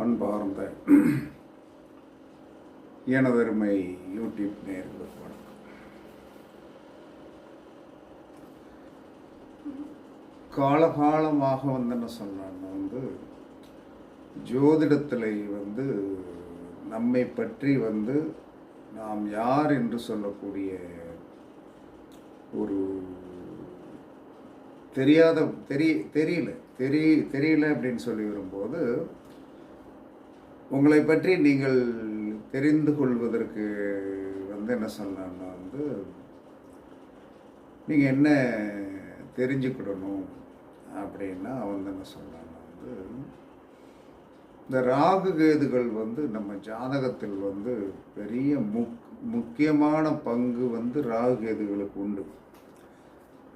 அன்பார்ந்த எனதருமை யூடியூப் நேர்களுக்கு வணக்கம். காலகாலமாக வந்து என்ன சொன்னான்னா வந்து ஜோதிடத்தில் வந்து நம்மை பற்றி வந்து நாம் யார் என்று சொல்லக்கூடிய ஒரு தெரியாத தெரிய தெரியல தெரிய தெரியல அப்படின்னு சொல்லி வரும்போது உங்களை பற்றி நீங்கள் தெரிந்து கொள்வதற்கு வந்து என்ன சொல்லலாம்னா வந்து நீங்கள் என்ன தெரிஞ்சுக்கிடணும் அப்படின்னா வந்து என்ன சொன்னான்னா வந்து இந்த ராகு கேதுகள் வந்து நம்ம ஜாதகத்தில் வந்து பெரிய முக் முக்கியமான பங்கு வந்து ராகு கேதுகளுக்கு உண்டு.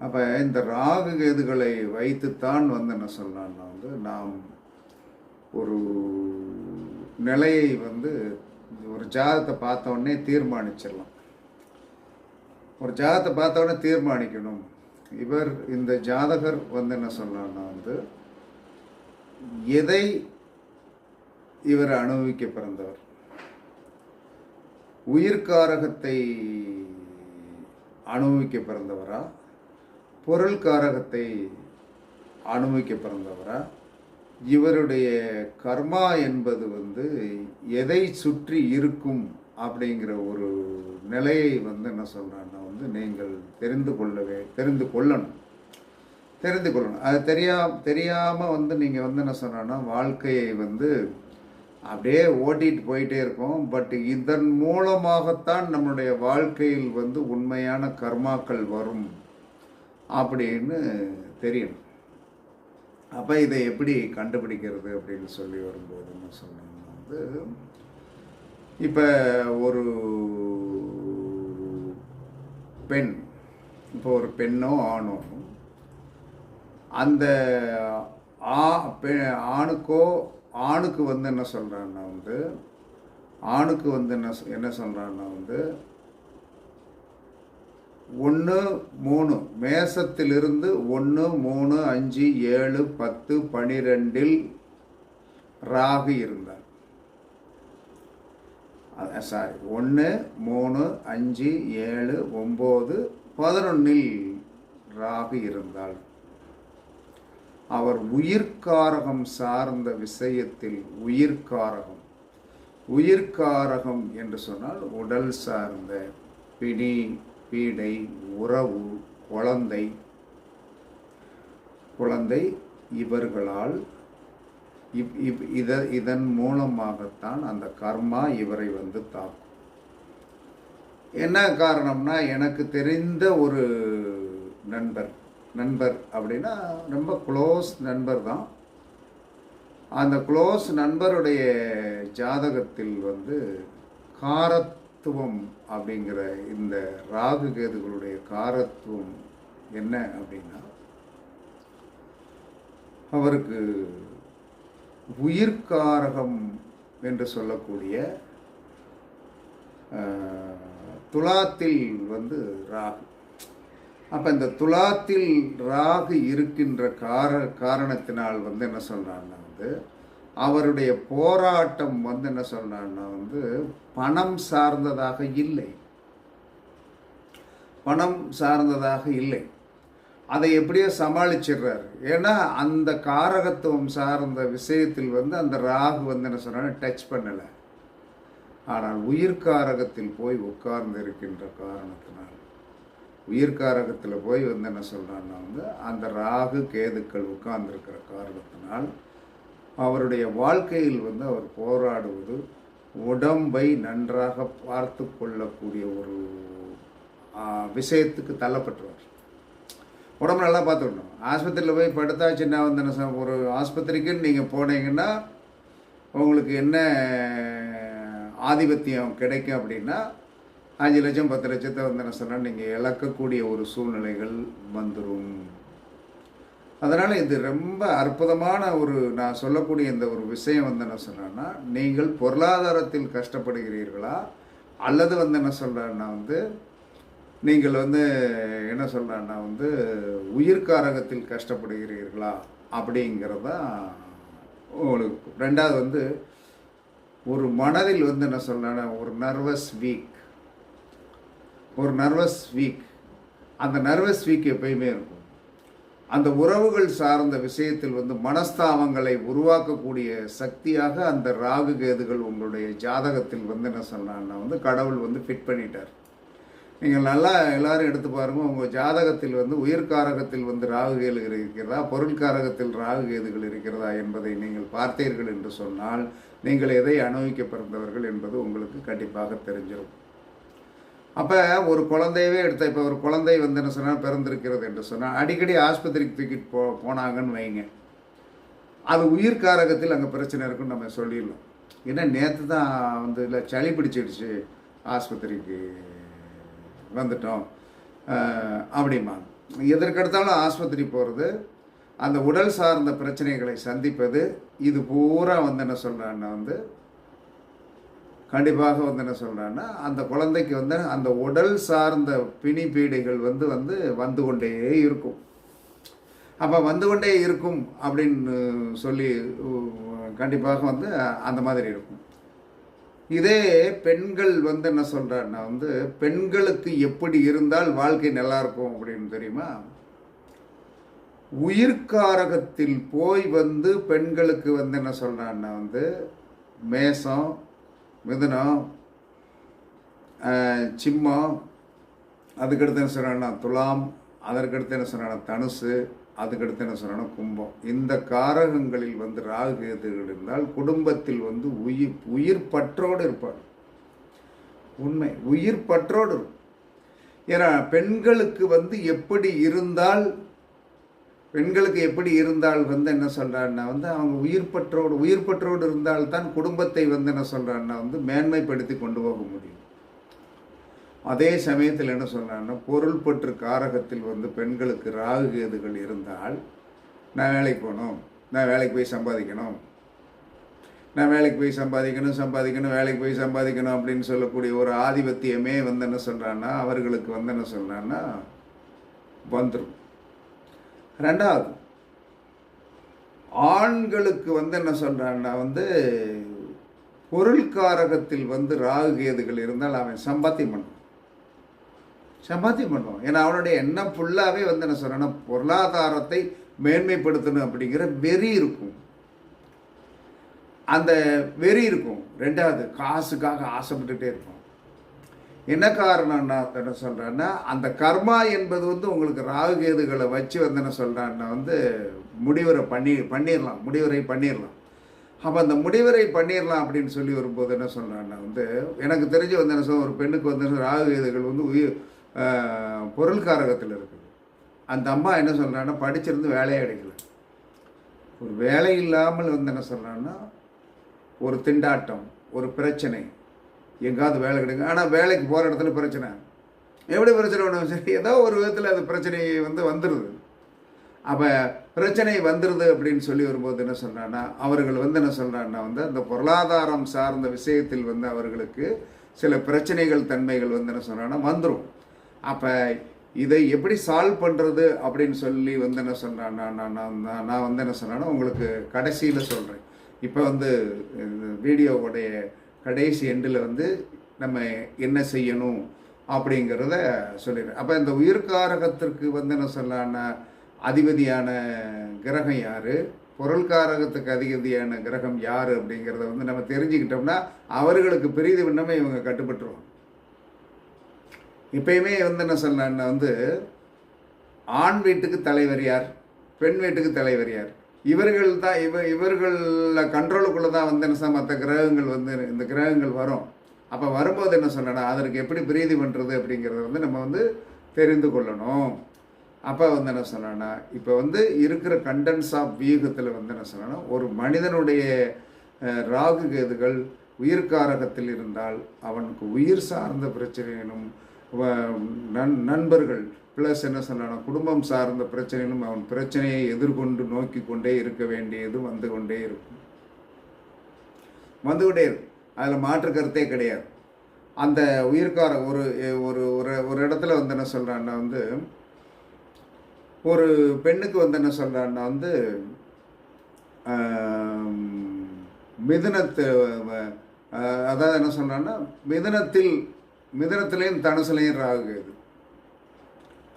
அப்போ இந்த ராகு கேதுகளை வைத்துத்தான் வந்து என்ன சொல்லலாம்னா வந்து நாம் ஒரு நிலையை வந்து ஒரு ஜாதகத்தை பார்த்தோடனே தீர்மானிச்சிடலாம். ஒரு ஜாதகத்தை பார்த்த உடனே தீர்மானிக்கணும். இவர் இந்த ஜாதகர் வந்து என்ன சொல்லலாம்னா வந்து எதை இவர் அனுபவிக்க பிறந்தவர்? உயிர்காரகத்தை அனுபவிக்க பிறந்தவரா? பொருள் காரகத்தை அனுபவிக்க பிறந்தவரா? இவருடைய கர்மா என்பது வந்து எதை சுற்றி இருக்கும் அப்படிங்கிற ஒரு நிலையை வந்து என்ன சொல்கிறான்னா வந்து நீங்கள் தெரிந்து கொள்ளவே தெரிந்து கொள்ளணும். தெரிந்து கொள்ளணும். அது தெரியா தெரியாமல் வந்து நீங்கள் வந்து என்ன சொன்னா வாழ்க்கையை வந்து அப்படியே ஓட்டிகிட்டு போயிட்டே இருக்கோம். பட் இதன் மூலமாகத்தான் நம்மளுடைய வாழ்க்கையில் வந்து உண்மையான கர்மாக்கள் வரும் அப்படின்னு தெரியணும். அப்போ இதை எப்படி கண்டுபிடிக்கிறது அப்படின்னு சொல்லி வரும்போது என்ன சொன்னோம்னா வந்து இப்போ ஒரு பெண் இப்போ ஒரு பெண்ணோ ஆணோ அந்த ஆ பெ ஆணுக்கோ ஆணுக்கு வந்து என்ன சொல்கிறான்னா வந்து ஆணுக்கு வந்து என்ன என்ன சொல்கிறான்னா வந்து ஒன்று மூணு. மேசத்திலிருந்து ஒன்று மூணு அஞ்சு ஏழு பத்து பனிரெண்டில் ராகு இருந்தார். சாரி ஒன்று மூணு அஞ்சு ஏழு ஒம்பது பதினொன்னில் ராகு இருந்தாள் அவர் உயிர்காரகம் சார்ந்த விஷயத்தில் உயிர்காரகம். உயிர்காரகம் என்று சொன்னால் உடல் சார்ந்த பிடி பீடை உறவு குழந்தை. குழந்தை இவர்களால் இப் இப் இத இதன் மூலமாகத்தான் அந்த கர்மா இவரை வந்து தாக்கும். என்ன காரணம்னா எனக்கு தெரிந்த ஒரு நண்பர் நண்பர் அப்படின்னா ரொம்ப க்ளோஸ் நண்பர் தான். அந்த க்ளோஸ் நண்பருடைய ஜாதகத்தில் வந்து காரத்துவம் அப்படிங்கிற இந்த ராகு கேதுகளுடைய காரத்துவம் என்ன அப்படின்னா அவருக்கு உயிர்காரகம் என்று சொல்லக்கூடிய துலாத்தில் வந்து ராகு. அப்போ இந்த துலாத்தில் ராகு இருக்கின்ற கார காரணத்தினால் வந்து என்ன சொல்கிறான்னா வந்து அவருடைய போராட்டம் வந்து என்ன சொல்கிறான்னா வந்து பணம் சார்ந்ததாக இல்லை. பணம் சார்ந்ததாக இல்லை. அதை எப்படியோ சமாளிச்சிடுறாரு. ஏன்னா அந்த காரகத்துவம் சார்ந்த விஷயத்தில் வந்து அந்த ராகு வந்து என்ன சொன்னா டச் பண்ணலை. ஆனால் உயிர்காரகத்தில் போய் உட்கார்ந்து இருக்கின்ற காரணத்தினால் உயிர்காரகத்தில் போய் வந்து என்ன சொல்கிறான்னா வந்து அந்த ராகு கேதுக்கள் உட்கார்ந்துருக்கிற காரணத்தினால் அவருடைய வாழ்க்கையில் வந்து அவர் போராடுவது உடம்பை நன்றாக பார்த்து கொள்ளக்கூடிய ஒரு விஷயத்துக்கு தள்ளப்பட்டுருவார். உடம்பு நல்லா பார்த்துக்கணும். ஆஸ்பத்திரியில் போய் படுத்தாச்சுன்னா வந்து என்ன ஒரு ஆஸ்பத்திரிக்குன்னு நீங்கள் போனீங்கன்னா உங்களுக்கு என்ன ஆதிபத்தியம் கிடைக்கும் அப்படின்னா அஞ்சு லட்சம் பத்து லட்சத்தை வந்து என்ன சொன்னால் நீங்கள் இழக்கக்கூடிய ஒரு சூழ்நிலைகள் வந்துடும் அதனால் இது ரொம்ப அற்புதமான ஒரு நான் சொல்லக்கூடிய இந்த ஒரு விஷயம் வந்து என்ன சொல்கிறேன்னா நீங்கள் பொருளாதாரத்தில் கஷ்டப்படுகிறீர்களா? அல்லது வந்து என்ன சொல்கிறேன்னா வந்து நீங்கள் வந்து என்ன சொல்கிறேன்னா வந்து உயிர்காரகத்தில் கஷ்டப்படுகிறீர்களா? அப்படிங்கிறதா உங்களுக்கு ரெண்டாவது வந்து ஒரு மனதில் வந்து என்ன சொல்கிறேன்னா ஒரு நர்வஸ் வீக் ஒரு நர்வஸ் வீக் அந்த நர்வஸ் வீக் எப்பயுமே இருக்கும். அந்த உறவுகள் சார்ந்த விஷயத்தில் வந்து மனஸ்தாபங்களை உருவாக்கக்கூடிய சக்தியாக அந்த ராகு கேதுகள் உங்களுடைய ஜாதகத்தில் வந்து என்ன சொல்லலாம்னா வந்து கடவுள் வந்து ஃபிட் பண்ணிட்டார். நீங்கள் நல்லா எல்லாரும் எடுத்து பாருங்க உங்கள் ஜாதகத்தில் வந்து உயிர்காரகத்தில் வந்து ராகு கேதுகள் இருக்கிறதா பொருள்காரகத்தில் ராகு கேதுகள் இருக்கிறதா என்பதை நீங்கள் பார்த்தீர்கள் என்று சொன்னால் நீங்கள் எதை அனுபவிக்க பிறந்தவர்கள் என்பது உங்களுக்கு கண்டிப்பாக தெரிஞ்சிடும் அப்போ ஒரு குழந்தையவே எடுத்த இப்போ ஒரு குழந்தை வந்து என்ன சொன்னால் பிறந்திருக்கிறது என்று சொன்னால் அடிக்கடி ஆஸ்பத்திரிக்கு தூக்கிட்டு போ போனாங்கன்னு வைங்க. அது உயிர்காரகத்தில் அங்கே பிரச்சனை இருக்குன்னு நம்ம சொல்லிடலாம் ஏன்னா நேற்று தான் வந்து இல்லை சளி பிடிச்சிடுச்சு ஆஸ்பத்திரிக்கு வந்துட்டோம். அப்படிமா எதற்கெடுத்தாலும் ஆஸ்பத்திரி போகிறது அந்த உடல் சார்ந்த பிரச்சனைகளை சந்திப்பது இது பூரா வந்து என்ன சொல்கிறேன்னா வந்து கண்டிப்பாக வந்து என்ன சொல்கிறேன்னா அந்த குழந்தைக்கு வந்து அந்த உடல் சார்ந்த பிணி பீடைகள் வந்து வந்து வந்து கொண்டே இருக்கும். அப்போ வந்து கொண்டே இருக்கும் அப்படின்னு சொல்லி கண்டிப்பாக வந்து அந்த மாதிரி இருக்கும். இதே பெண்கள் வந்து என்ன சொல்கிறாருன்னா வந்து பெண்களுக்கு எப்படி இருந்தால் வாழ்க்கை நல்லா இருக்கும் அப்படின்னு தெரியுமா? உயிர்காரகத்தில் போய் வந்து பெண்களுக்கு வந்து என்ன சொல்கிறான்னா வந்து மேசம் மிதுனம் சிம்மம் அதுக்கடுத்து என்ன சொல்கிறாங்கன்னா துலாம் அதற்கடுத்து என்ன சொல்கிறாங்கன்னா தனுசு அதுக்கடுத்து என்ன சொல்கிறாங்கன்னா கும்பம். இந்த காரகங்களில் வந்து ராகு கேதுகள் இருந்தால் குடும்பத்தில் வந்து உயிர் உயிர் பற்றோடு இருப்பார். உண்மை உயிர் பற்றோடு இருக்கும் ஏன்னா பெண்களுக்கு வந்து எப்படி இருந்தால் பெண்களுக்கு எப்படி இருந்தால் வந்து என்ன சொல்கிறான்னா வந்து அவங்க உயிர் பற்றோடு உயிர் பற்றோடு இருந்தால்தான் குடும்பத்தை வந்து என்ன சொல்கிறான்னா வந்து மேன்மைப்படுத்தி கொண்டு போக முடியும். அதே சமயத்தில் என்ன சொல்கிறான்னா பொருள் பற்று காரகத்தில் வந்து பெண்களுக்கு ராகு கேதுகள் இருந்தால் நான் வேலைக்கு போகணும் நான் வேலைக்கு போய் சம்பாதிக்கணும் நான் வேலைக்கு போய் சம்பாதிக்கணும் சம்பாதிக்கணும் வேலைக்கு போய் சம்பாதிக்கணும் அப்படின்னு சொல்லக்கூடிய ஒரு ஆதிபத்தியமே வந்து என்ன சொல்கிறான்னா அவர்களுக்கு வந்து என்ன சொல்கிறான்னா வந்துடும் ரெண்டாவது ஆண்களுக்கு வந்து என்ன சொல்கிறான்னா வந்து பொருள்காரகத்தில் வந்து ராகு கேதுகள் இருந்தால் அவன் சம்பாத்தியம் பண்ணுவான். சம்பாத்தியம் பண்ணுவான். ஏன்னா அவனுடைய எண்ணம் ஃபுல்லாகவே வந்து என்ன சொல்கிறான்னா பொருளாதாரத்தை மேன்மைப்படுத்தணும் அப்படிங்கிற வெறி இருக்கும். அந்த வெறி இருக்கும். ரெண்டாவது காசுக்காக ஆசைப்பட்டுகிட்டே இருப்பான். என்ன காரணம்னா என்ன சொல்கிறேன்னா அந்த கர்மா என்பது வந்து உங்களுக்கு ராகு கேதுகளை வச்சு வந்து என்ன சொல்கிறான்னா வந்து முடிவுரை பண்ணி பண்ணிடலாம் முடிவுரை பண்ணிடலாம் அப்போ அந்த முடிவுரை பண்ணிடலாம் அப்படின்னு சொல்லி வரும்போது என்ன சொல்கிறான்னா வந்து எனக்கு தெரிஞ்சு வந்து என்ன சொல்ல ஒரு பெண்ணுக்கு வந்து ராகு கேதுகள் வந்து உயிர் பொருள்காரகத்தில் இருக்குது. அந்த அம்மா என்ன சொல்கிறான்னா படிச்சிருந்து வேலையை அடைக்கல ஒரு வேலை இல்லாமல் வந்து என்ன சொல்கிறான்னா ஒரு திண்டாட்டம் ஒரு பிரச்சனை எங்காவது வேலை கிடைக்கும். ஆனால் வேலைக்கு போகிற இடத்துல பிரச்சனை. எப்படி பிரச்சனை ஒன்று சரி ஏதோ ஒரு விதத்தில் அது பிரச்சனை வந்து வந்துடுது அப்போ பிரச்சனை வந்துடுது அப்படின்னு சொல்லி வரும்போது என்ன சொல்கிறான்னா அவர்கள் வந்து என்ன சொல்கிறான்னா வந்து அந்த பொருளாதாரம் சார்ந்த விஷயத்தில் வந்து அவர்களுக்கு சில பிரச்சனைகள் தன்மைகள் வந்து என்ன சொல்கிறான்னா வந்துடும் அப்போ இதை எப்படி சால்வ் பண்ணுறது அப்படின்னு சொல்லி வந்து என்ன சொல்கிறான்னா நான் நான் நான் நான் வந்து என்ன சொல்கிறேன்னா உங்களுக்கு கடைசியில் சொல்கிறேன் இப்போ வந்து வீடியோவுடைய கடைசி எண்டில் வந்து நம்ம என்ன செய்யணும் அப்படிங்கிறத சொல்லிடுறேன். அப்போ இந்த உயிர்காரகத்திற்கு வந்து என்ன சொல்லலான்னா அதிபதியான கிரகம் யார்? பொருள்காரகத்துக்கு அதிபதியான கிரகம் யார் அப்படிங்கிறத வந்து நம்ம தெரிஞ்சுக்கிட்டோம்னா அவர்களுக்கு பெரிது விண்ணமே இவங்க கட்டுப்பட்டுருவாங்க. இப்பயுமே வந்து என்ன சொல்லலான்னா வந்து ஆண் வீட்டுக்கு தலைவர் யார்? பெண் வீட்டுக்கு தலைவர் யார்? இவர்கள் தான் இவ இவர்களில் கண்ட்ரோலுக்குள்ளே தான் வந்து என்ன மற்ற கிரகங்கள் வந்து இந்த கிரகங்கள் வரும். அப்போ வரும்போது என்ன சொல்லணும் அதற்கு எப்படி பிரீதி பண்ணுறது அப்படிங்கிறத வந்து நம்ம வந்து தெரிந்து கொள்ளணும். அப்போ வந்து என்ன சொல்லணும்னா இப்போ வந்து இருக்கிற கண்டன்ஸ் ஆஃப் வியூகத்தில் வந்து என்ன சொல்லணும் ஒரு மனிதனுடைய ராகு கேதுகள் உயிர்காரகத்தில் இருந்தால் அவனுக்கு உயிர் சார்ந்த பிரச்சனையினும் வ- நண் நண்பர்கள் ப்ளஸ் என்ன சொல்லணும் குடும்பம் சார்ந்த பிரச்சனையிலும் அவன் பிரச்சனையை எதிர்கொண்டு நோக்கி கொண்டே இருக்க வேண்டியது வந்து கொண்டே இருக்கும். வந்து கொண்டே இருக்கும். அதில் மாற்று கருத்தே கிடையாது. அந்த உயிர்கார ஒரு ஒரு ஒரு ஒரு இடத்துல வந்து என்ன சொல்கிறான்னா வந்து ஒரு பெண்ணுக்கு வந்து என்ன சொல்கிறான்னா வந்து மிதனத்து அதாவது என்ன சொல்கிறான்னா மிதனத்தில் மிதுனத்திலையும் தனுசுலையும் ராகுது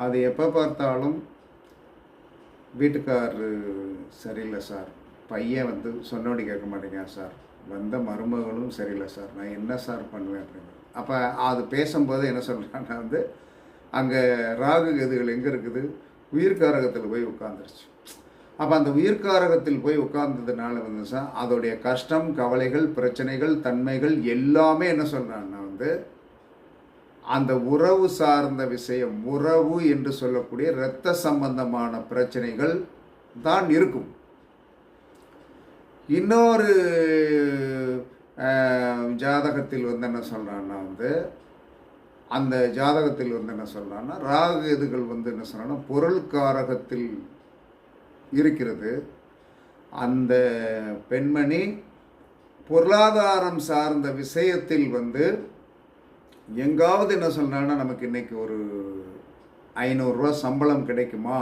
அது எப்போ பார்த்தாலும் வீட்டுக்காரரு சரியில்லை சார். பையன் வந்து சொன்னோடி கேட்க மாட்டேங்கிறான் சார். வந்த மருமகளும் சரியில்லை சார். நான் என்ன சார் பண்ணுவேன் அப்படின்னு. அப்போ அது பேசும்போது என்ன சொல்கிறான்னா வந்து அங்கே ராகு கதிகள் எங்கே இருக்குது? உயிர்காரகத்தில் போய் உட்காந்துருச்சு அப்போ அந்த உயிர்காரகத்தில் போய் உட்கார்ந்ததுனால வந்து சார் அதோடைய கஷ்டம் கவலைகள் பிரச்சனைகள் தன்மைகள் எல்லாமே என்ன சொல்கிறான்னா வந்து அந்த உறவு சார்ந்த விஷயம் உறவு என்று சொல்லக்கூடிய இரத்த சம்பந்தமான பிரச்சனைகள் தான் இருக்கும். இன்னொரு ஜாதகத்தில் வந்து என்ன சொல்கிறான்னா வந்து அந்த ஜாதகத்தில் வந்து என்ன சொல்கிறான்னா ராகு இதுகள் வந்து என்ன சொல்கிறான்னா பொருள் காரகத்தில் இருக்கிறது. அந்த பெண்மணி பொருளாதாரம் சார்ந்த விஷயத்தில் வந்து எங்காவது என்ன சொல்கிறாங்கன்னா நமக்கு இன்றைக்கி ஒரு ஐநூறுரூவா சம்பளம் கிடைக்குமா?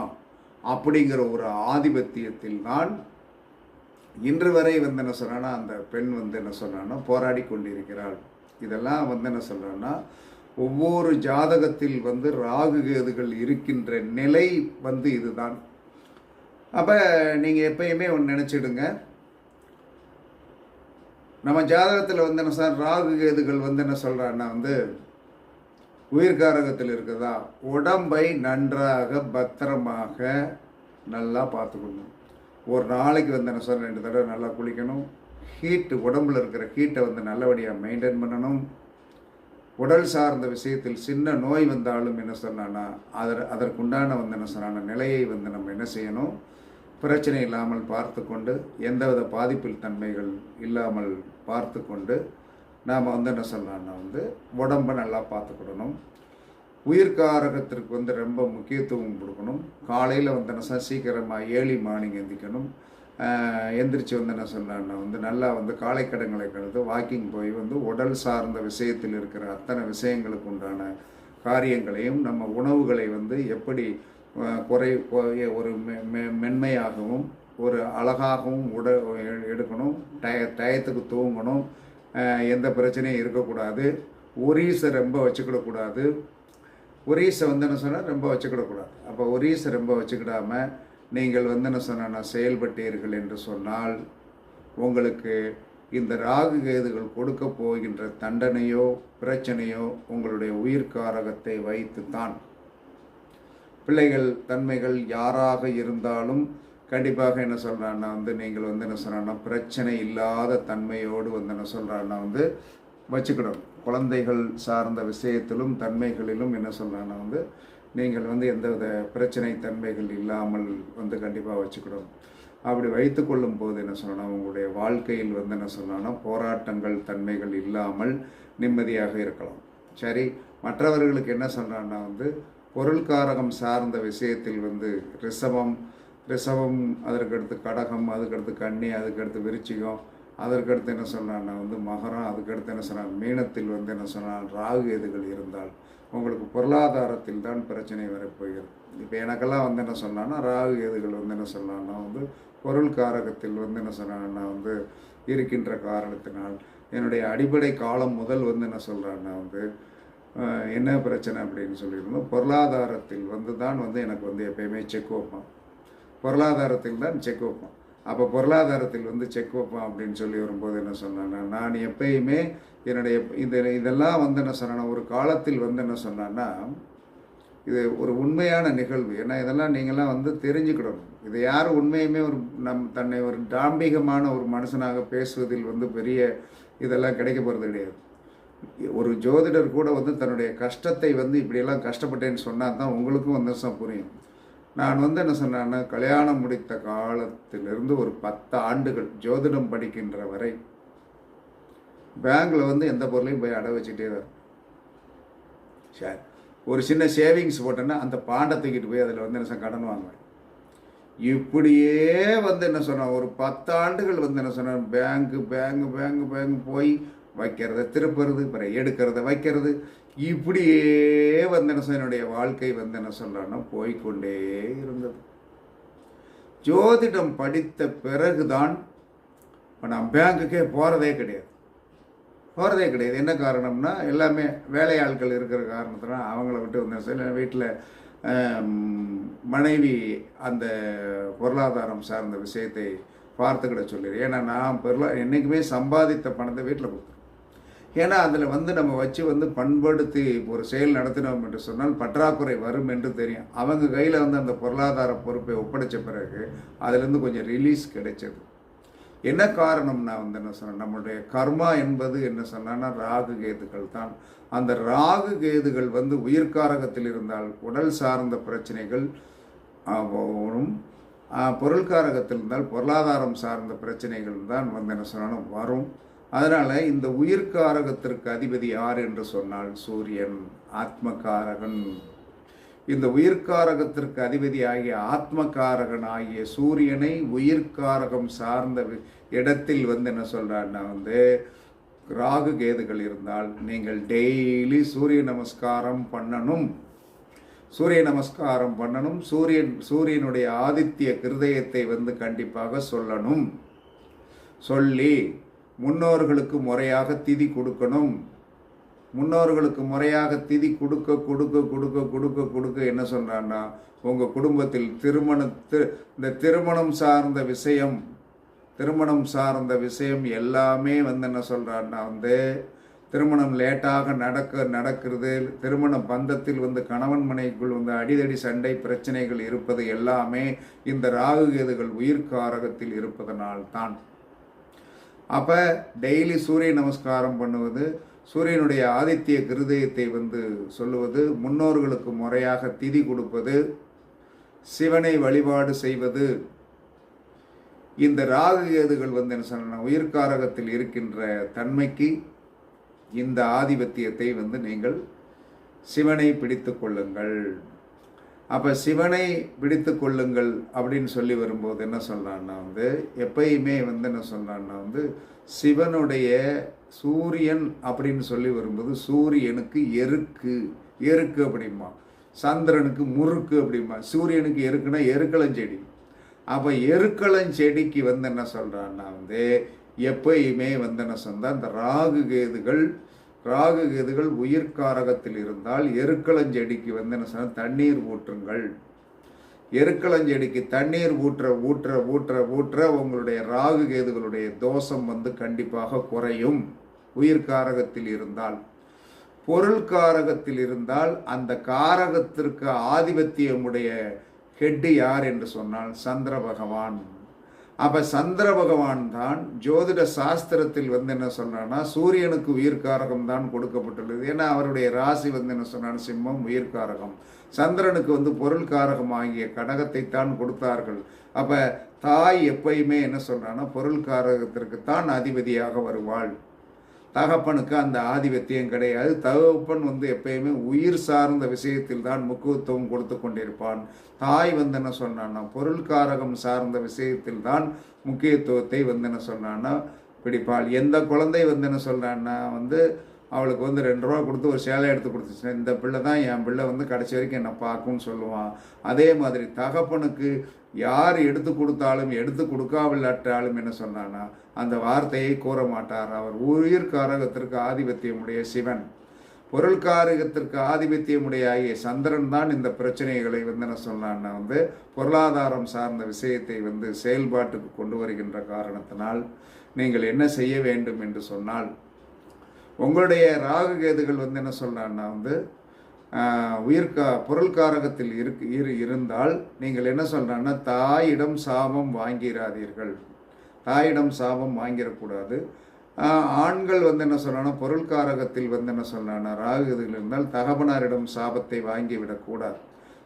அப்படிங்கிற ஒரு ஆதிபத்தியத்தில் தான் இன்று வரை வந்து என்ன சொல்கிறான்னா அந்த பெண் வந்து என்ன சொல்கிறான்னா போராடி கொண்டிருக்கிறாள். இதெல்லாம் வந்து என்ன சொல்கிறான்னா ஒவ்வொரு ஜாதகத்தில் வந்து ராகு கேதுகள் இருக்கின்ற நிலை வந்து இதுதான். அப்போ நீங்கள் எப்பயுமே ஒன்று நினச்சிடுங்க. நம்ம ஜாதகத்தில் வந்து என்ன சார் ராகு கேதுகள் வந்து என்ன சொல்கிறான்னா வந்து உயிர்காரகத்தில் இருக்குதா உடம்பை நன்றாக பத்திரமாக நல்லா பார்த்துக்கணும். ஒரு நாளைக்கு வந்து என்ன சார் ரெண்டு தடவை நல்லா குளிக்கணும். ஹீட்டு உடம்புல இருக்கிற ஹீட்டை வந்து நல்லபடியாக மெயின்டைன் பண்ணணும். உடல் சார்ந்த விஷயத்தில் சின்ன நோய் வந்தாலும் என்ன சொன்னான்னா அதற்கு அதற்குண்டான வந்து என்ன சொன்னான்னா நிலையை வந்து நம்ம என்ன செய்யணும்? பிரச்சனை இல்லாமல் பார்த்து கொண்டு எந்தவித பாதிப்பில் தன்மைகள் இல்லாமல் பார்த்து கொண்டு நாம் வந்து என்ன சொல்லலாம்னா வந்து உடம்பை நல்லா பார்த்துக்கிடணும். உயிர்காரகத்திற்கு வந்து ரொம்ப முக்கியத்துவம் கொடுக்கணும். காலையில் வந்து என்ன சீக்கிரமாக ஏர்லி மார்னிங் எந்திக்கணும். எந்திரிச்சு வந்து என்ன சொல்லலாம்னா வந்து நல்லா வந்து காலைக்கடங்களை கழுது வாக்கிங் போய் வந்து உடல் சார்ந்த விஷயத்தில் இருக்கிற அத்தனை விஷயங்களுக்கு உண்டான காரியங்களையும் நம்ம உணவுகளை வந்து எப்படி குறை ஒரு மெ- மெ- மென்மையாகவும் ஒரு அழகாகவும் உட எ- எடுக்கணும் டய டயத்துக்கு தூங்கணும் எந்த பிரச்சனையும் இருக்கக்கூடாது. ஒரீஸை ரொம்ப வச்சுக்கிடக்கூடாது ஒரீஸை வந்து என்ன சொன்னால் ரொம்ப வச்சுக்கிடக்கூடாது அப்போ ஒரீஸை ரொம்ப வச்சுக்கிடாம நீங்கள் வந்து என்ன சொன்னால் செயல்பட்டீர்கள் என்று சொன்னால் உங்களுக்கு இந்த ராகு கேதுகள் கொடுக்க போகின்ற தண்டனையோ பிரச்சனையோ உங்களுடைய உயிர்காரகத்தை வைத்து தான் பிள்ளைகள் தன்மைகள் யாராக இருந்தாலும் கண்டிப்பாக என்ன சொல்கிறான்னா வந்து நீங்கள் வந்து என்ன சொல்கிறான்னா பிரச்சனை இல்லாத தன்மையோடு வந்து என்ன சொல்கிறான்னா வந்து வச்சுக்கிடணும் குழந்தைகள் சார்ந்த விஷயத்திலும் தன்மைகளிலும் என்ன சொல்கிறான்னா வந்து நீங்கள் வந்து எந்தவித பிரச்சனை தன்மைகள் இல்லாமல் வந்து கண்டிப்பாக வச்சுக்கிடணும் அப்படி வைத்துக்கொள்ளும் போது என்ன சொல்லணும் உங்களுடைய வாழ்க்கையில் வந்து என்ன சொல்லணும்னா போராட்டங்கள் தன்மைகள் இல்லாமல் நிம்மதியாக இருக்கலாம். சரி மற்றவர்களுக்கு என்ன சொல்கிறான்னா வந்து பொருள்காரகம் சார்ந்த விஷயத்தில் வந்து ரிஷபம் ரிஷபம் அதற்கடுத்து கடகம் அதுக்கடுத்து கண்ணி அதுக்கடுத்து விருச்சிகம் அதற்கடுத்து என்ன சொன்னான்னா வந்து மகரம் அதுக்கடுத்து என்ன சொன்னான் மீனத்தில் வந்து என்ன சொன்னால் ராகு எதுகள் இருந்தால் உங்களுக்கு பொருளாதாரத்தில் தான் பிரச்சனை வரப்போகிறது. இப்போ எனக்கெல்லாம் வந்து என்ன சொன்னான்னா ராகு எதுகள் வந்து என்ன சொன்னான்னா வந்து பொருள் காரகத்தில் வந்து என்ன சொன்னான்னா வந்து இருக்கின்ற காரணத்தினால் என்னுடைய அடிப்படை காலம் முதல் வந்து என்ன சொல்கிறான்னா வந்து என்ன பிரச்சனை அப்படின்னு சொல்லியிருந்தோம். பொருளாதாரத்தில் வந்து தான் வந்து எனக்கு வந்து எப்பயுமே செக் வைப்போம் பொருளாதாரத்தில் தான் செக் வைப்போம் அப்போ பொருளாதாரத்தில் வந்து செக் வைப்போம் அப்படின்னு சொல்லி வரும்போது என்ன சொன்னேன்னா நான் எப்பயுமே என்னுடைய இந்த இதெல்லாம் வந்து என்ன சொன்னா ஒரு காலத்தில் வந்து என்ன சொன்னான்னா இது ஒரு உண்மையான நிகழ்வு. ஏன்னா இதெல்லாம் நீங்களாம் வந்து தெரிஞ்சுக்கிடணும். இது யாரும் உண்மையுமே ஒரு நம் தன்னை ஒரு டாம்பிகமான ஒரு மனுஷனாக பேசுவதில் வந்து பெரிய இதெல்லாம் கிடைக்க போகிறது கிடையாது. ஒரு ஜோதிடர் கூட வந்து தன்னுடைய கஷ்டத்தை வந்து இப்படியெல்லாம் கஷ்டப்பட்டேன்னு சொன்னால் தான் உங்களுக்கும் வந்து புரியும். நான் வந்து என்ன சொன்னேன்னா கல்யாணம் முடித்த காலத்திலிருந்து ஒரு பத்து ஆண்டுகள் ஜோதிடம் படிக்கின்ற வரை பேங்கில் வந்து எந்த பொருளையும் போய் அடை வச்சுட்டே தான் சரி ஒரு சின்ன சேவிங்ஸ் போட்டேன்னா அந்த பாண்டை தூக்கிட்டு போய் அதில் வந்து என்ன சொன்ன, கடன் வாங்குவேன். இப்படியே வந்து என்ன சொன்னேன் ஒரு பத்து ஆண்டுகள் வந்து என்ன சொன்னேன் பேங்க்கு பேங்கு பேங்கு பேங்கு போய் வைக்கிறத திருப்புறது பிற எடுக்கிறத வைக்கிறது. இப்படியே வந்து என்னுடைய வாழ்க்கை வந்து என்ன சொல்கிறேன்னா போய்க்கொண்டே இருந்தது. ஜோதிடம் படித்த பிறகுதான் இப்போ நான் பேங்க்குக்கே போகிறதே கிடையாது. போகிறதே கிடையாது. என்ன காரணம்னா எல்லாமே வேலையாட்கள் இருக்கிற காரணத்தினால் அவங்கள விட்டு வந்தேன். சில வீட்டில் மனைவி அந்த பொருளாதாரம் சார்ந்த விஷயத்தை பார்த்துக்கிட சொல்லிடு ஏன்னா நான் பொருளா என்றைக்குமே சம்பாதித்த பணத்தை வீட்டில் கொடுத்துருவேன். ஏன்னா அதில் வந்து நம்ம வச்சு வந்து பண்படுத்தி ஒரு செயல் நடத்தினோம் என்று சொன்னால் பற்றாக்குறை வரும் என்று தெரியும். அவங்க கையில் வந்து அந்த பொருளாதார பொறுப்பை ஒப்படைச்ச பிறகு அதுலேருந்து கொஞ்சம் ரிலீஸ் கிடைச்சது. என்ன காரணம்னா வந்து என்ன சொன்னேன் நம்மளுடைய கர்மா என்பது என்ன சொன்னா ராகு கேதுகள் தான். அந்த ராகு கேதுகள் வந்து உயிர்காரகத்தில் இருந்தால் உடல் சார்ந்த பிரச்சனைகள் பொருள்காரகத்தில் இருந்தால் பொருளாதாரம் சார்ந்த பிரச்சனைகள் தான் வந்து என்ன சொன்னாலும் வரும். அதனால் இந்த உயிர்காரகத்திற்கு அதிபதி யார் என்று சொன்னால் சூரியன் ஆத்மகாரகன். இந்த உயிர்காரகத்திற்கு அதிபதி ஆகிய ஆத்மகாரகன் ஆகிய சூரியனை உயிர்காரகம் சார்ந்த இடத்தில் வந்து என்ன சொல்கிறான்னா வந்து ராகு கேதுகள் இருந்தால் நீங்கள் டெய்லி சூரிய நமஸ்காரம் பண்ணணும். சூரிய நமஸ்காரம் பண்ணணும். சூரியன் சூரியனுடைய ஆதித்ய கிருதயத்தை வந்து கண்டிப்பாக சொல்லணும். சொல்லி முன்னோர்களுக்கு முறையாக திதி கொடுக்கணும். முன்னோர்களுக்கு முறையாக திதி கொடுக்க கொடுக்க கொடுக்க கொடுக்க கொடுக்க என்ன சொல்கிறான்னா உங்கள் குடும்பத்தில் திருமண இந்த திருமணம் சார்ந்த விஷயம் திருமணம் சார்ந்த விஷயம் எல்லாமே வந்து என்ன சொல்கிறான்னா வந்து திருமணம் லேட்டாக நடக்க நடக்கிறது திருமண பந்தத்தில் வந்து கணவன் மனைக்குள் வந்து அடிதடி சண்டை பிரச்சனைகள் இருப்பது எல்லாமே இந்த ராகு கேதுகள் உயிர்காரகத்தில் இருப்பதனால் தான் அப்போ டெய்லி சூரிய நமஸ்காரம் பண்ணுவது சூரியனுடைய ஆதித்ய கிருதயத்தை வந்து சொல்லுவது முன்னோர்களுக்கு முறையாக திதி கொடுப்பது சிவனை வழிபாடு செய்வது. இந்த ராகு கேதுகள் வந்து என்ன சொன்ன உயிர்காரகத்தில் இருக்கின்ற தன்மைக்கு இந்த ஆதிபத்தியத்தை வந்து நீங்கள் சிவனை பிடித்து கொள்ளுங்கள். அப்போ சிவனை பிடித்து கொள்ளுங்கள் அப்படின்னு சொல்லி வரும்போது என்ன சொல்கிறான்னா வந்து எப்பயுமே வந்து என்ன சொல்கிறான்னா வந்து சிவனுடைய சூரியன் அப்படின்னு சொல்லி வரும்போது சூரியனுக்கு எருக்கு எருக்கு அப்படிமா சந்திரனுக்கு முறுக்கு அப்படிமா சூரியனுக்கு எருக்குன்னா எருக்களஞ்செடி அப்போ எருக்களஞ்செடிக்கு வந்து என்ன சொல்கிறான்னா வந்து எப்பயுமே வந்து என்ன சொன்னால் அந்த ராகு கேதுகள் ராகு கேதுகள் உயிர்காரகத்தில் இருந்தால் எருக்களஞ்செடிக்கு வந்து என்ன சொன்னால் தண்ணீர் ஊற்றுங்கள். எருக்களஞ்செடிக்கு தண்ணீர் ஊற்ற ஊற்ற ஊற்ற ஊற்ற உங்களுடைய ராகு கேதுகளுடைய தோஷம் வந்து கண்டிப்பாக குறையும். உயிர்காரகத்தில் இருந்தால் பொருள் காரகத்தில் இருந்தால் அந்த காரகத்திற்கு ஆதிபத்தியமுடைய ஹெட்டு யார் என்று சொன்னால் சந்திர பகவான். அப்போ சந்திர பகவான் தான் ஜோதிட சாஸ்திரத்தில் வந்து என்ன சொன்னான்னா சூரியனுக்கு உயிர்காரகம் தான் கொடுக்கப்பட்டுள்ளது. ஏன்னா அவருடைய ராசி வந்து என்ன சொன்னான் சிம்மம் உயிர்காரகம். சந்திரனுக்கு வந்து பொருள் காரகம் ஆகிய கடகத்தை தான் கொடுத்தார்கள். அப்போ தாய் எப்பயுமே என்ன சொல்கிறான்னா பொருள் காரகத்திற்கு தான் அதிபதியாக வருவாள். தகப்பனுக்கு அந்த ஆதிபத்தியம் கிடையாது. தகப்பன் வந்து எப்பயுமே உயிர் சார்ந்த விஷயத்தில் தான் முக்கியத்துவம் கொடுத்து கொண்டிருப்பான். தாய் வந்து என்ன சொன்னான்னா பொருள்காரகம் சார்ந்த விஷயத்தில் தான் முக்கியத்துவத்தை வந்து என்ன சொன்னான்னா பிடிப்பாள். எந்த குழந்தை வந்து என்ன சொல்கிறான்னா வந்து அவளுக்கு வந்து ரெண்டு ரூபா கொடுத்து ஒரு சேலை எடுத்து கொடுத்துச்சுன்னா இந்த பிள்ளை தான் என் பிள்ளை வந்து கடைசி வரைக்கும் என்னை பார்க்கும்னு சொல்லுவான். அதே மாதிரி தகப்பனுக்கு யார் எடுத்து கொடுத்தாலும் எடுத்து கொடுக்காவில்லாட்டாலும் என்ன சொன்னான்னா அந்த வார்த்தையை கூற மாட்டார். அவர் உயிர் காரகத்திற்கு ஆதிபத்தியமுடைய சிவன். பொருள்காரகத்திற்கு ஆதிபத்தியமுடைய ஆகிய சந்திரன் தான் இந்த பிரச்சனைகளை வந்து என்ன சொன்னான்னா வந்து பொருளாதாரம் சார்ந்த விஷயத்தை வந்து செயல்பாட்டுக்கு கொண்டு வருகின்ற காரணத்தினால் நீங்கள் என்ன செய்ய வேண்டும் என்று சொன்னால் உங்களுடைய ராகு கேதுகள் வந்து என்ன சொல்கிறான்னா வந்து உயிர்கா பொருள்காரகத்தில் இருக்கு இரு இருந்தால் நீங்கள் என்ன சொல்கிறான்னா தாயிடம் சாபம் வாங்கிறாதீர்கள் தாயிடம் சாபம் வாங்கிடக்கூடாது. ஆண்கள் வந்து என்ன சொல்கிறான்னா பொருள்காரகத்தில் வந்து என்ன சொல்கிறான்னா ராகு இருந்தால் தகவனாரிடம் சாபத்தை வாங்கி விடக்கூடாது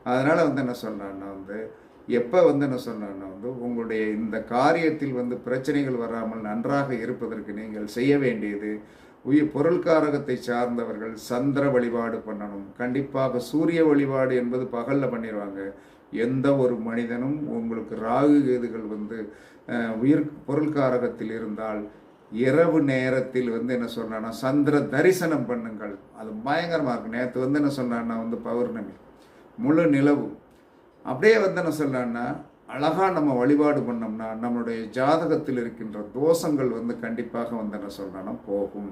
அதனால் வந்து என்ன சொல்கிறான்னா வந்து எப்போ வந்து என்ன சொன்னான்னா வந்து உங்களுடைய இந்த காரியத்தில் வந்து பிரச்சனைகள் வராமல் நன்றாக இருப்பதற்கு நீங்கள் செய்ய வேண்டியது உயிர் பொருள்காரகத்தை சார்ந்தவர்கள் சந்திர வழிபாடு பண்ணணும். கண்டிப்பாக சூரிய வழிபாடு என்பது பகலில் பண்ணிடுவாங்க எந்த ஒரு மனிதனும் உங்களுக்கு ராகு கேதுகள் வந்து உயிர் பொருள்காரகத்தில் இருந்தால் இரவு நேரத்தில் வந்து என்ன சொன்னான்னா சந்திர தரிசனம் பண்ணுங்கள். அது பயங்கரமாக இருக்கும். நேற்று வந்து என்ன சொன்னான்னா வந்து பௌர்ணமி முழு நிலவு. அப்படியே வந்து என்ன சொன்னான்னா அழகாக நம்ம வழிபாடு பண்ணோம்னா நம்மளுடைய ஜாதகத்தில் இருக்கின்ற தோஷங்கள் வந்து கண்டிப்பாக வந்து என்ன சொல்கிறேன்னா போகும்.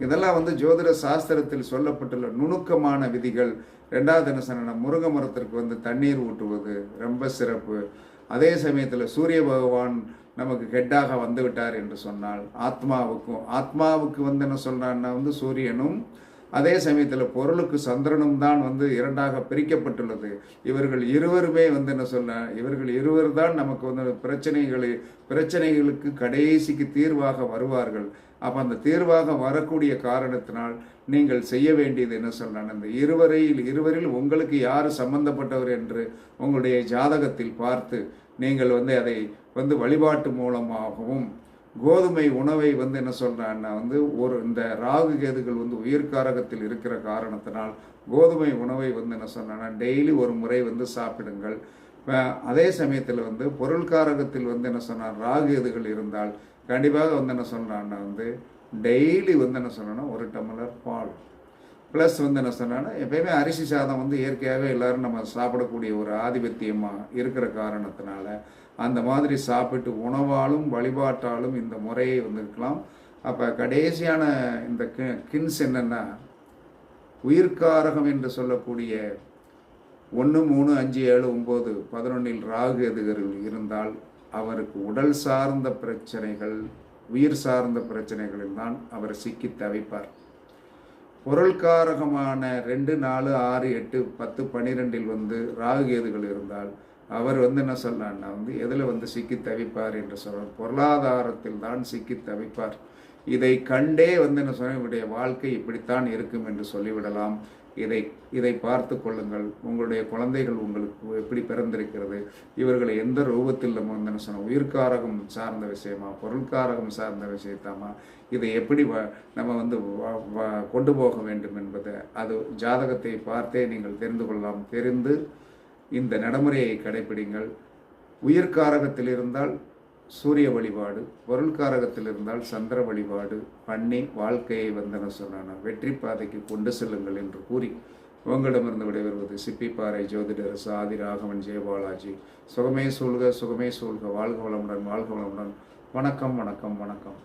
இதெல்லாம் வந்து ஜோதிட சாஸ்திரத்தில் சொல்லப்பட்டுள்ள நுணுக்கமான விதிகள். ரெண்டாவது என்ன சொன்னா மரத்திற்கு வந்து தண்ணீர் ஊட்டுவது ரொம்ப சிறப்பு. அதே சமயத்தில் சூரிய பகவான் நமக்கு ஹெட்டாக வந்து விட்டார் என்று சொன்னால் ஆத்மாவுக்கும் ஆத்மாவுக்கு வந்து என்ன சொல்றான்னா வந்து சூரியனும் அதே சமயத்தில் பொருளுக்கு சந்திரனும் தான் வந்து இரண்டாக பிரிக்கப்பட்டுள்ளது. இவர்கள் இருவருமே வந்து என்ன சொல்ல இவர்கள் இருவர் தான் நமக்கு வந்து பிரச்சனைகளை பிரச்சனைகளுக்கு கடைசிக்கு தீர்வாக வருவார்கள். அப்போ அந்த தீர்வாக வரக்கூடிய காரணத்தினால் நீங்கள் செய்ய வேண்டியது என்ன சொல்றான் அந்த இருவரையில் இருவரில் உங்களுக்கு யார் சம்பந்தப்பட்டவர் என்று உங்களுடைய ஜாதகத்தில் பார்த்து நீங்கள் வந்து அதை வந்து வழிபாட்டு மூலமாகவும் கோதுமை உணவை வந்து என்ன சொல்கிறான்னா வந்து ஒரு இந்த ராகு கேதுகள் வந்து உயிர்காரகத்தில் இருக்கிற காரணத்தினால் கோதுமை உணவை வந்து என்ன சொன்னா டெய்லி ஒரு முறை வந்து சாப்பிடுங்கள். அதே சமயத்தில் வந்து பொருள்காரகத்தில் வந்து என்ன சொன்னார் ராகு கேதுகள் இருந்தால் கண்டிப்பாக வந்து என்ன சொல்கிறான்னா வந்து டெய்லி வந்து என்ன சொன்னா ஒரு டம்ளர் பால். ப்ளஸ் வந்து என்ன சொன்னான்னா எப்பயுமே அரிசி சாதம் வந்து இயற்கையாகவே எல்லோரும் நம்ம சாப்பிடக்கூடிய ஒரு ஆதிபத்தியமாக இருக்கிற காரணத்தினால அந்த மாதிரி சாப்பிட்டு உணவாலும் வழிபாட்டாலும் இந்த முறையை வந்திருக்கலாம். அப்போ கடைசியான இந்த கின்ஸ் என்னென்னா உயிர்காரகம் என்று சொல்லக்கூடிய ஒன்று மூணு அஞ்சு ஏழு ஒம்பது பதினொன்றில் ராகு எதுகர்கள் இருந்தால் அவருக்கு உடல் சார்ந்த பிரச்சனைகள் உயிர் சார்ந்த பிரச்சனைகளில் தான் அவர் சிக்கி தவிப்பார். பொருள்காரகமான ரெண்டு நாலு ஆறு எட்டு பத்து பன்னிரெண்டில் வந்து ராகு கேதுகள் இருந்தால் அவர் வந்து என்ன சொல்லலான்னா வந்து எதில் வந்து சிக்கி தவிப்பார் என்று சொல்கிறார் பொருளாதாரத்தில் தான் சிக்கி தவிப்பார். இதை கண்டே வந்து என்ன சொன்னால் இவருடைய வாழ்க்கை இப்படித்தான் இருக்கும் என்று சொல்லிவிடலாம். இதை இதை பார்த்து கொள்ளுங்கள். உங்களுடைய குழந்தைகள் உங்களுக்கு எப்படி பிறந்திருக்கிறது? இவர்களை எந்த ரூபத்தில் நம்ம வந்து என்ன சொன்னோம் உயிர்காரகம் சார்ந்த விஷயமா பொருள்காரகம் சார்ந்த விஷயத்தாமா இதை எப்படி வ- நம்ம வந்து வ- கொண்டு போக வேண்டும் என்பதை அது ஜாதகத்தை பார்த்தே நீங்கள் தெரிந்து கொள்ளலாம். தெரிந்து இந்த நடைமுறையை கடைபிடிங்கள் உயிர்காரகத்தில் இருந்தால் சூரிய வழிபாடு பொருள்காரகத்தில் இருந்தால் சந்திர வழிபாடு பண்ணி வாழ்க்கையை வந்தன சொன்னான வெற்றி பாதைக்கு கொண்டு செல்லுங்கள் என்று கூறி உங்களிடமிருந்து விடைபெறுவது சிப்பிப்பாறை ஜோதிடர் சாதி ராகவன் ஜெயபாலாஜி சுகமே சூழ்க சுகமே சூழ்க வாழ்க வளமுடன் வாழ்க வளமுடன். வணக்கம் வணக்கம் வணக்கம்.